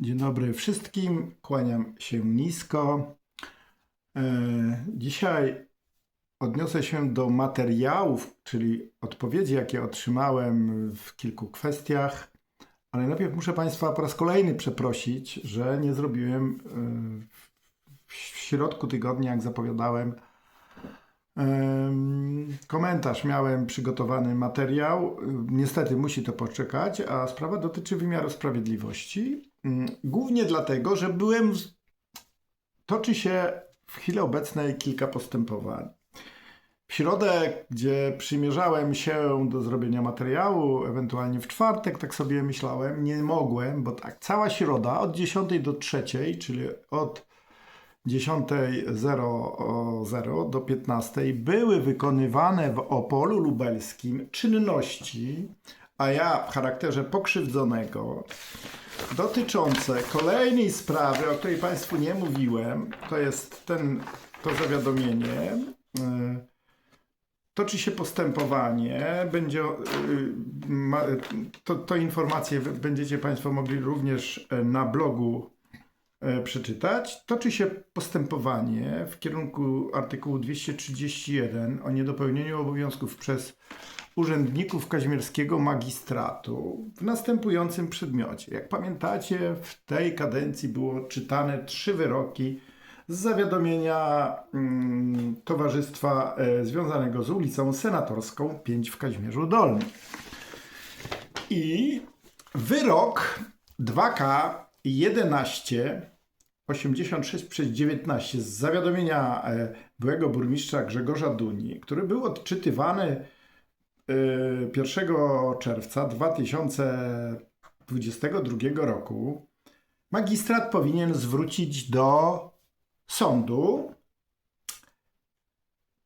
Dzień dobry wszystkim, kłaniam się nisko. E, Dzisiaj odniosę się do materiałów, czyli odpowiedzi, jakie otrzymałem w kilku kwestiach, ale najpierw muszę Państwa po raz kolejny przeprosić, że nie zrobiłem e, w środku tygodnia, jak zapowiadałem, em, komentarz. Miałem przygotowany materiał. Niestety musi to poczekać, a sprawa dotyczy wymiaru sprawiedliwości. Mm, Głównie dlatego, że byłem. Toczy się w chwili obecnej kilka postępowań. W środę, gdzie przymierzałem się do zrobienia materiału, ewentualnie w czwartek, tak sobie myślałem, nie mogłem, bo tak, cała środa od 10 do 3, czyli od 10.00 do 15 były wykonywane w Opolu Lubelskim czynności, a ja w charakterze pokrzywdzonego, dotyczące kolejnej sprawy, o której Państwu nie mówiłem, to jest ten, to zawiadomienie. y, Toczy się postępowanie, będzie, y, to, to informacje będziecie Państwo mogli również e, na blogu przeczytać. Toczy się postępowanie w kierunku artykułu 231 o niedopełnieniu obowiązków przez urzędników kazimierskiego magistratu w następującym przedmiocie. Jak pamiętacie, w tej kadencji było czytane trzy wyroki z zawiadomienia mm, Towarzystwa e, związanego z ulicą Senatorską 5 w Kazimierzu Dolnym. I wyrok 2K 11 86 przez 19 z zawiadomienia e, byłego burmistrza Grzegorza Duni, który był odczytywany 1 czerwca 2022 roku, magistrat powinien zwrócić do sądu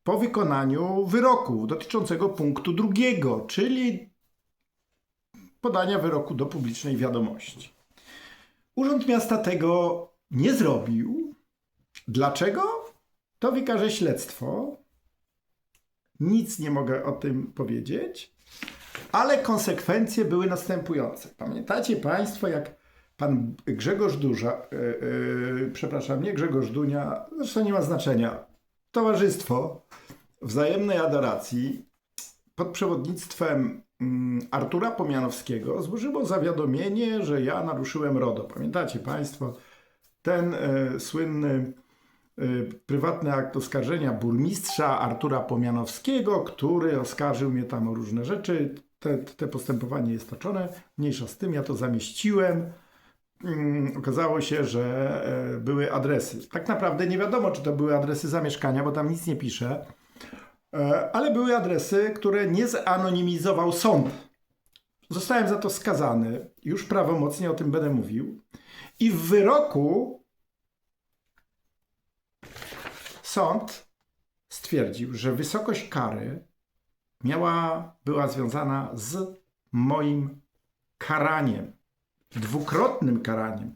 po wykonaniu wyroku dotyczącego punktu drugiego, czyli podania wyroku do publicznej wiadomości. Urząd Miasta tego nie zrobił. Dlaczego? To wykaże śledztwo. Nic nie mogę o tym powiedzieć, ale konsekwencje były następujące. Pamiętacie Państwo, jak pan Grzegorz Duża, yy, yy, przepraszam, nie Grzegorz Dunia, zresztą nie ma znaczenia, Towarzystwo Wzajemnej Adoracji pod przewodnictwem mm, Artura Pomianowskiego złożyło zawiadomienie, że ja naruszyłem RODO. Pamiętacie Państwo ten e, słynny prywatny akt oskarżenia burmistrza Artura Pomianowskiego, który oskarżył mnie tam o różne rzeczy. Te, te postępowanie jest toczone. Mniejsza z tym, ja to zamieściłem. Mm, Okazało się, że e, były adresy. Tak naprawdę nie wiadomo, czy to były adresy zamieszkania, bo tam nic nie pisze, E, ale były adresy, które nie zanonimizował sąd. Zostałem za to skazany. Już prawomocnie o tym będę mówił. I w wyroku sąd stwierdził, że wysokość kary miała, była związana z moim karaniem, dwukrotnym karaniem.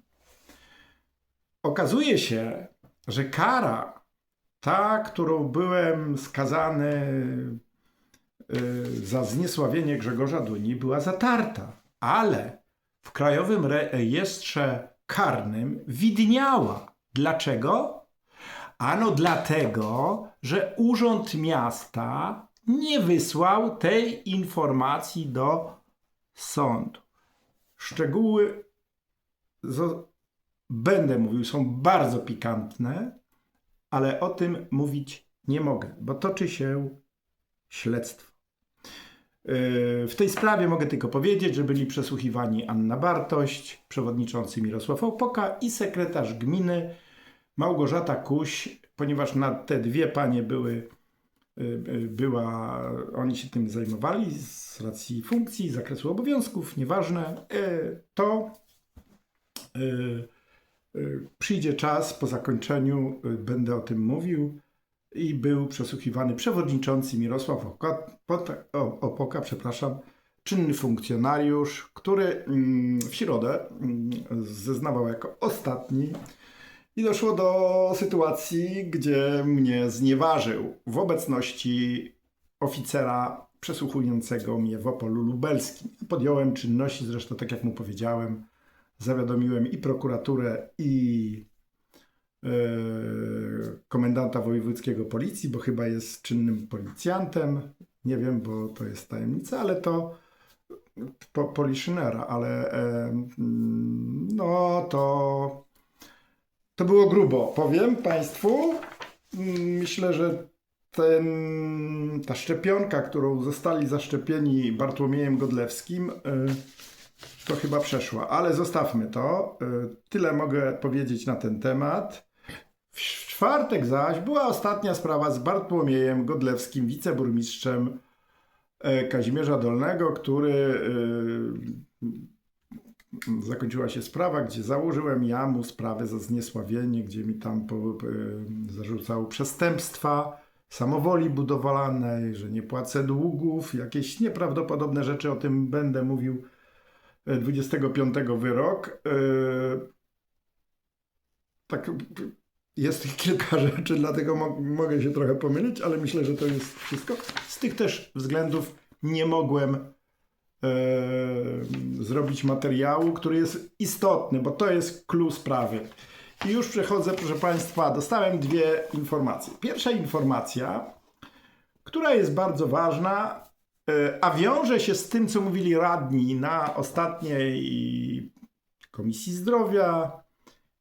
Okazuje się, że kara, ta, którą byłem skazany y, za zniesławienie Grzegorza Duni, była zatarta, ale w Krajowym Rejestrze Karnym widniała. Dlaczego? Ano dlatego, że Urząd Miasta nie wysłał tej informacji do sądu. Szczegóły będę mówił, są bardzo pikantne, ale o tym mówić nie mogę, bo toczy się śledztwo. Yy, W tej sprawie mogę tylko powiedzieć, że byli przesłuchiwani Anna Bartość, przewodniczący Mirosław Opoka i sekretarz gminy Małgorzata Kuś, ponieważ na te dwie panie były, yy, yy, była, oni się tym zajmowali z racji funkcji, zakresu obowiązków, nieważne, yy, to przyjdzie czas po zakończeniu, będę o tym mówił i był przesłuchiwany przewodniczący Mirosław Opoka, przepraszam, czynny funkcjonariusz, który mm, w środę mm, zeznawał jako ostatni i doszło do sytuacji, gdzie mnie znieważył w obecności oficera przesłuchującego mnie w Opolu Lubelskim. Podjąłem czynności, zresztą tak jak mu powiedziałem, zawiadomiłem i prokuraturę, i e, komendanta wojewódzkiego policji, bo chyba jest czynnym policjantem. Nie wiem, bo to jest tajemnica, ale to po, Poliszynera, ale mm, no to to było grubo, powiem Państwu. Mm, Myślę, że ten, ta szczepionka, którą zostali zaszczepieni Bartłomiejem Godlewskim, y, to chyba przeszła, ale zostawmy to. Y, Tyle mogę powiedzieć na ten temat. W czwartek zaś była ostatnia sprawa z Bartłomiejem Godlewskim, wiceburmistrzem e, Kazimierza Dolnego, który y, zakończyła się sprawa, gdzie założyłem ja mu sprawę za zniesławienie, gdzie mi tam po, y, zarzucał przestępstwa, samowoli budowlanej, że nie płacę długów, jakieś nieprawdopodobne rzeczy, o tym będę mówił e, 25 wyrok. E, Tak, jest kilka rzeczy, dlatego mo- mogę się trochę pomylić, ale myślę, że to jest wszystko. Z tych też względów nie mogłem e, zrobić materiału, który jest istotny, bo to jest clue sprawy. I już przechodzę, proszę Państwa, dostałem dwie informacje. Pierwsza informacja, która jest bardzo ważna, e, a wiąże się z tym, co mówili radni na ostatniej Komisji Zdrowia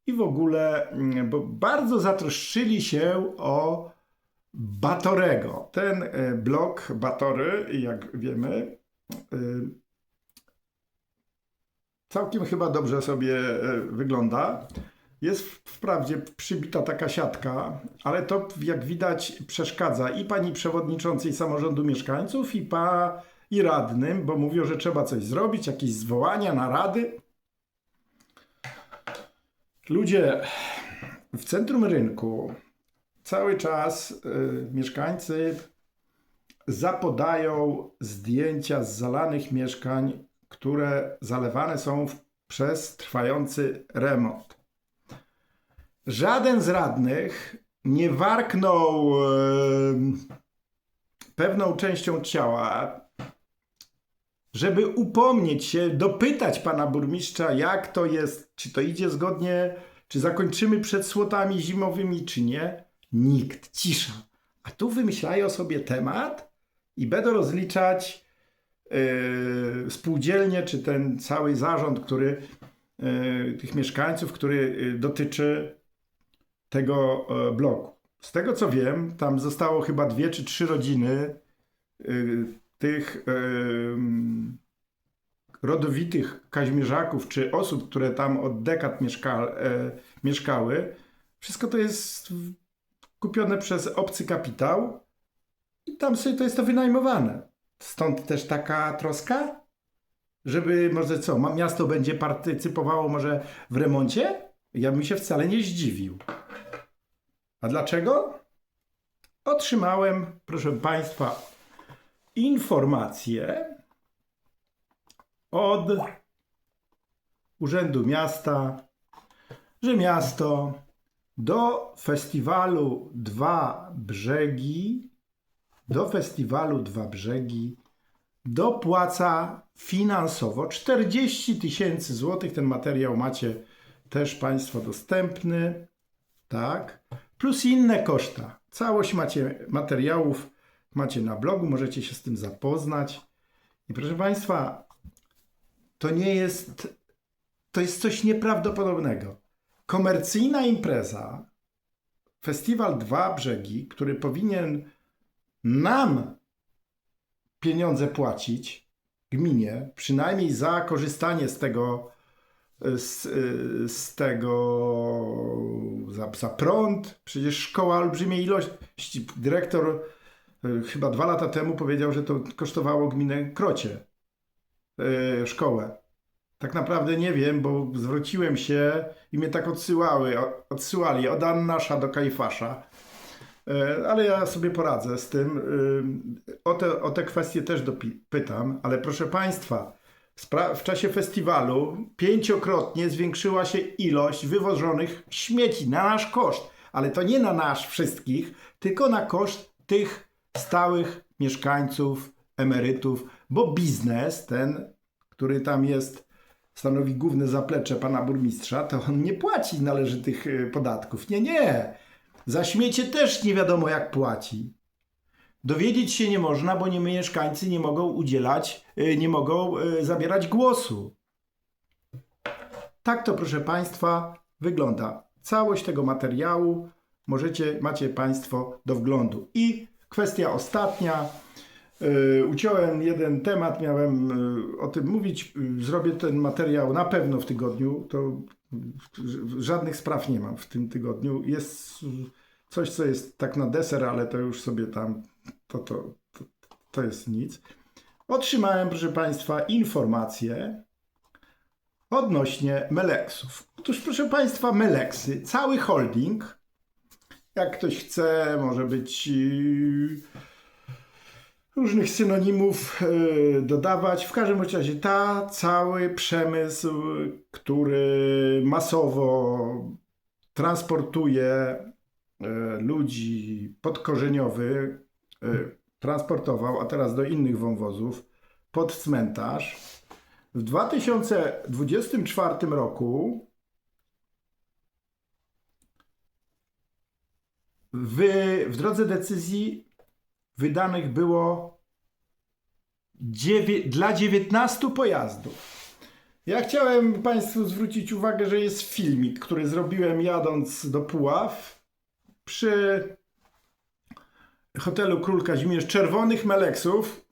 i w ogóle, mm, bo bardzo zatroszczyli się o Batorego. Ten e, blok Batory, jak wiemy, e, całkiem chyba dobrze sobie e, wygląda. Jest wprawdzie przybita taka siatka, ale to jak widać przeszkadza i pani przewodniczącej samorządu mieszkańców, i pa i radnym, bo mówią, że trzeba coś zrobić, jakieś zwołania, narady. Ludzie w centrum rynku cały czas y, mieszkańcy zapodają zdjęcia z zalanych mieszkań, które zalewane są przez trwający remont. Żaden z radnych nie warknął pewną częścią ciała, żeby upomnieć się, dopytać pana burmistrza, jak to jest, czy to idzie zgodnie, czy zakończymy przed słotami zimowymi, czy nie. Nikt, cisza. A tu wymyślają sobie temat i będą rozliczać yy, spółdzielnie, czy ten cały zarząd, który yy, tych mieszkańców, który yy, dotyczy tego e, bloku. Z tego co wiem, tam zostało chyba dwie czy trzy rodziny tych rodowitych Kaźmierzaków, czy osób, które tam od dekad mieszka, e, mieszkały. Wszystko to jest kupione przez obcy kapitał i tam sobie to jest to wynajmowane. Stąd też taka troska, żeby może co, miasto będzie partycypowało może w remoncie? Ja bym się wcale nie zdziwił. A dlaczego? Otrzymałem, proszę Państwa, informację od Urzędu Miasta, że miasto do festiwalu Dwa Brzegi, do festiwalu Dwa Brzegi dopłaca finansowo 40 tysięcy złotych. Ten materiał macie też Państwo dostępny. Tak. Plus inne koszta. Całość macie materiałów, macie na blogu, możecie się z tym zapoznać. I proszę Państwa, to nie jest, to jest coś nieprawdopodobnego. Komercyjna impreza, festiwal Dwa Brzegi, który powinien nam pieniądze płacić, gminie, przynajmniej za korzystanie z tego, z, z tego za, za prąd. Przecież szkoła olbrzymiej ilości. Dyrektor y, chyba dwa lata temu powiedział, że to kosztowało gminę krocie szkołę. Tak naprawdę nie wiem, bo zwróciłem się i mnie tak odsyłały, odsyłali od Annasza do Kajfasza. E, Ale ja sobie poradzę z tym. Y, O te, o te kwestie też pytam, ale proszę Państwa, w czasie festiwalu pięciokrotnie zwiększyła się ilość wywożonych śmieci na nasz koszt. Ale to nie na nasz wszystkich, tylko na koszt tych stałych mieszkańców, emerytów, bo biznes ten, który tam jest stanowi główne zaplecze pana burmistrza, to on nie płaci należytych y, podatków. Nie, nie. Za śmiecie też nie wiadomo jak płaci. Dowiedzieć się nie można, bo nie mieszkańcy nie mogą udzielać, y, nie mogą y, zabierać głosu. Tak to, proszę Państwa, wygląda. Całość tego materiału możecie, macie Państwo do wglądu. I kwestia ostatnia. Yy, uciąłem jeden temat, miałem yy, o tym mówić. Yy, zrobię ten materiał na pewno w tygodniu. To żadnych spraw nie mam w tym tygodniu. Jest coś, co jest tak na deser, ale to już sobie tam, to, to, to, to jest nic. Otrzymałem, proszę Państwa, informację odnośnie Meleksów. Otóż, proszę Państwa, Meleksy, cały holding, jak ktoś chce, może być yy, różnych synonimów yy, dodawać. W każdym razie ta cały przemysł, który masowo transportuje yy, ludzi podkorzeniowy, yy, transportował, a teraz do innych wąwozów, pod cmentarz. W 2024 roku w, w drodze decyzji wydanych było dla 19 pojazdów. Ja chciałem Państwu zwrócić uwagę, że jest filmik, który zrobiłem jadąc do Puław przy hotelu Król Kazimierz czerwonych Meleksów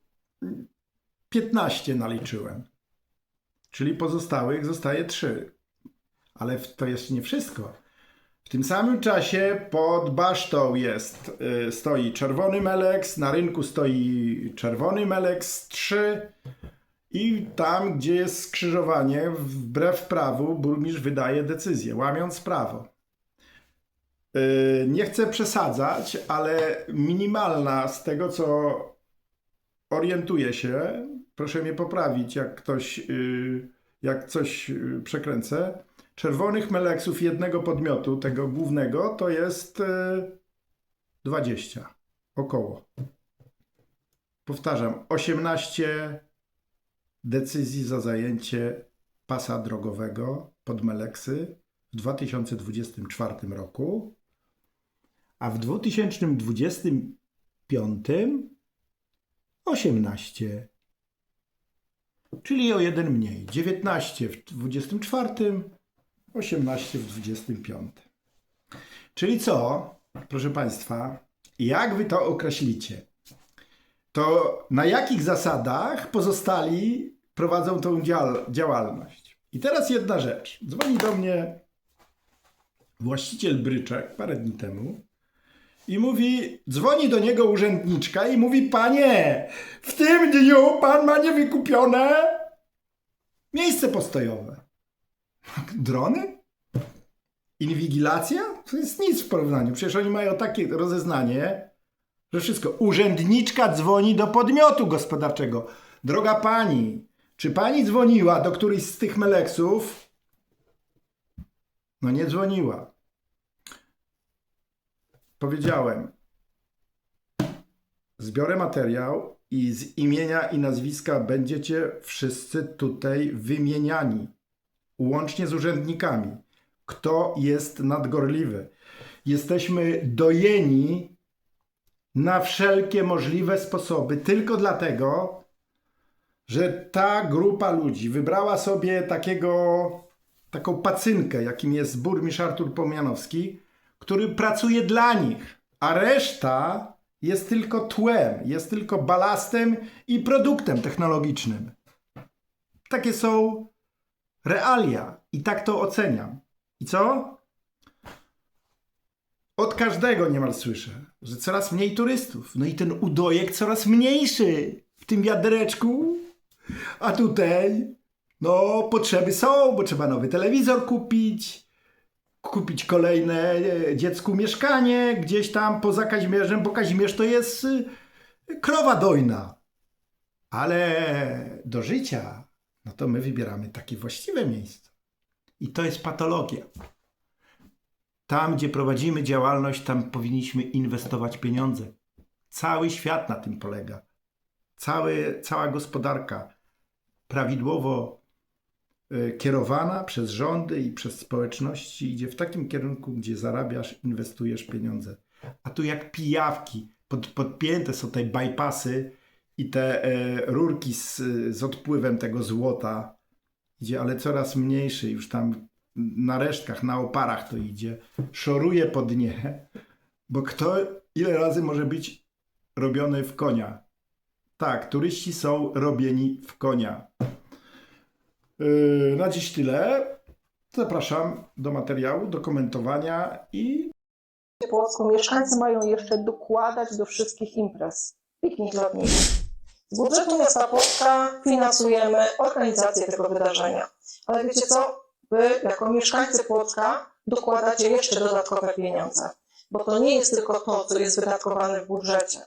15 naliczyłem. Czyli pozostałych zostaje 3. Ale to jeszcze nie wszystko. W tym samym czasie pod basztą jest, y, stoi czerwony Meleks, na rynku stoi czerwony Meleks 3 i tam, gdzie jest skrzyżowanie, wbrew prawu, burmistrz wydaje decyzję, łamiąc prawo. Y, Nie chcę przesadzać, ale minimalna z tego, co orientuję się, proszę mnie poprawić, jak ktoś, y, jak coś przekręcę. Czerwonych meleksów jednego podmiotu, tego głównego, to jest y, 20. Około. Powtarzam, 18 decyzji za zajęcie pasa drogowego pod Meleksy w 2024 roku, a w 2025 18. Czyli o jeden mniej. 19 w 24, 18 w 25. Czyli co, proszę Państwa, jak Wy to określicie? To na jakich zasadach pozostali prowadzą tą działalność? I teraz jedna rzecz. Dzwoni do mnie właściciel bryczek parę dni temu i mówi, dzwoni do niego urzędniczka i mówi, panie, w tym dniu pan ma niewykupione miejsce postojowe. Drony? Inwigilacja? To jest nic w porównaniu. Przecież oni mają takie rozeznanie, że wszystko. Urzędniczka dzwoni do podmiotu gospodarczego. Droga pani, czy pani dzwoniła do którychś z tych meleksów? No nie dzwoniła powiedziałem, zbiorę materiał i z imienia i nazwiska będziecie wszyscy tutaj wymieniani, łącznie z urzędnikami. Kto jest nadgorliwy? Jesteśmy dojeni na wszelkie możliwe sposoby tylko dlatego, że ta grupa ludzi wybrała sobie takiego, taką pacynkę, jakim jest burmistrz Artur Pomianowski, który pracuje dla nich, a reszta jest tylko tłem, jest tylko balastem i produktem technologicznym. Takie są realia i tak to oceniam. I co? Od każdego niemal słyszę, że coraz mniej turystów. No i ten udojek coraz mniejszy w tym wiadereczku. A tutaj, no, potrzeby są, bo trzeba nowy telewizor kupić, kupić kolejne e, dziecku mieszkanie gdzieś tam poza Kazimierzem, bo Kazimierz to jest y, krowa dojna. Ale do życia, no to my wybieramy takie właściwe miejsce. I to jest patologia. Tam, gdzie prowadzimy działalność, tam powinniśmy inwestować pieniądze. Cały świat na tym polega. Cały, cała gospodarka prawidłowo y, kierowana przez rządy i przez społeczności idzie w takim kierunku, gdzie zarabiasz, inwestujesz pieniądze. A tu jak pijawki, pod, podpięte są te bypassy i te e, rurki z, z odpływem tego złota. Idzie, ale coraz mniejszy, już tam na resztkach, na oparach to idzie. Szoruje po dnie, bo kto, ile razy może być robiony w konia? Tak, turyści są robieni w konia. Yy, na dziś tyle. Zapraszam do materiału, do komentowania i Płocku mieszkańcy mają jeszcze dokładać do wszystkich imprez. Piknik lotniczy. Z budżetu miasta Płocka finansujemy organizację tego wydarzenia. Ale wiecie co? Wy, jako mieszkańcy Płocka, dokładacie jeszcze dodatkowe pieniądze. Bo to nie jest tylko to, co jest wydatkowane w budżecie.